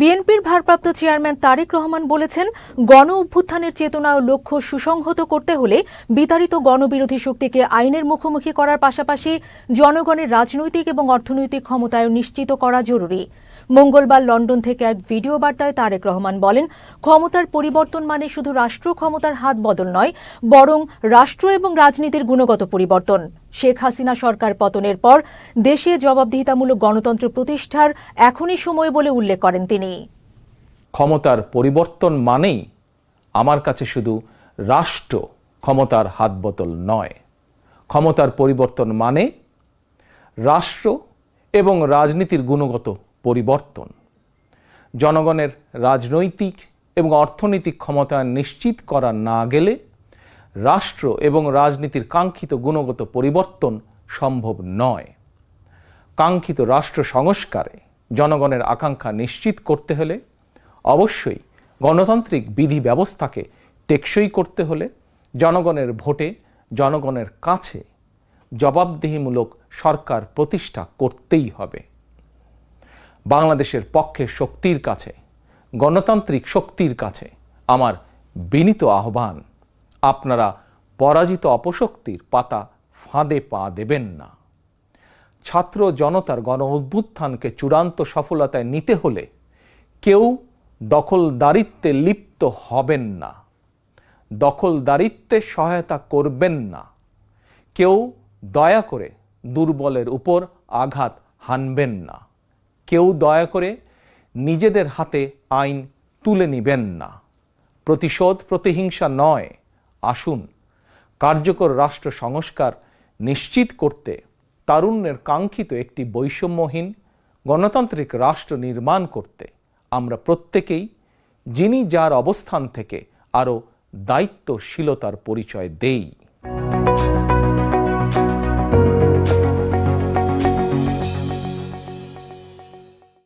বিএনপির ভারপ্রাপ্ত চেয়ারম্যান তারেক রহমান বলেছেন, গণ অভ্যুত্থানের চেতনা ও লক্ষ্য সুসংহত করতে হলে বিতাড়িত গণবিরোধী শক্তিকে আইনের মুখোমুখি করার পাশাপাশি জনগণের রাজনৈতিক এবং অর্থনৈতিক ক্ষমতায়ন নিশ্চিত করা জরুরি। মঙ্গলবার লন্ডন থেকে এক ভিডিও বার্তায় তারেক রহমান বলেন, ক্ষমতার পরিবর্তন মানে শুধু রাষ্ট্র ক্ষমতার হাত বদল নয়, বরং রাষ্ট্র এবং রাজনীতির গুণগত পরিবর্তন। শেখ হাসিনা সরকার পতনের পর দেশে জবাবদিহিতামূলক গণতন্ত্র প্রতিষ্ঠার এখনই সময় বলে উল্লেখ করেন তিনি। ক্ষমতার পরিবর্তন মানেই আমার কাছে শুধু রাষ্ট্র ক্ষমতার হাত বোতল নয়। ক্ষমতার পরিবর্তন মানে রাষ্ট্র এবং রাজনীতির গুণগত পরিবর্তন। জনগণের রাজনৈতিক এবং অর্থনৈতিক ক্ষমতা নিশ্চিত করা না গেলে রাষ্ট্র এবং রাজনীতির কাঙ্ক্ষিত গুণগত পরিবর্তন সম্ভব নয়। কাঙ্ক্ষিত রাষ্ট্র সংস্কারে জনগণের আকাঙ্ক্ষা নিশ্চিত করতে হলে অবশ্যই গণতান্ত্রিক বিধি ব্যবস্থাকে টেকসই করতে হলে জনগণের ভোটে জনগণের কাছে জবাবদিহিমূলক সরকার প্রতিষ্ঠা করতেই হবে। বাংলাদেশের পক্ষে শক্তির কাছে, গণতান্ত্রিক শক্তির কাছে আমার বিনীত আহ্বান, আপনারা পরাজিত অপশক্তির পাতা ফাঁদে পা দেবেন না। ছাত্র জনতার গণ অভ্যুত্থানকে চূড়ান্ত সফলতায় নিতে হলে কেউ দখলদারিত্বে লিপ্ত হবেন না, দখলদারিত্বে সহায়তা করবেন না। কেউ দয়া করে দুর্বলের উপর আঘাত হানবেন না। কেউ দয়া করে নিজেদের হাতে আইন তুলে নিবেন না। প্রতিশোধ প্রতিহিংসা নয়। আসুন কার্যকর রাষ্ট্র সংস্কার নিশ্চিত করতে তারুণ্যের কাঙ্ক্ষিত একটি বৈষম্যহীন গণতান্ত্রিক রাষ্ট্র নির্মাণ করতে আমরা প্রত্যেকেই, যিনি যার অবস্থান থেকে আরও দায়িত্বশীলতার পরিচয় দেই।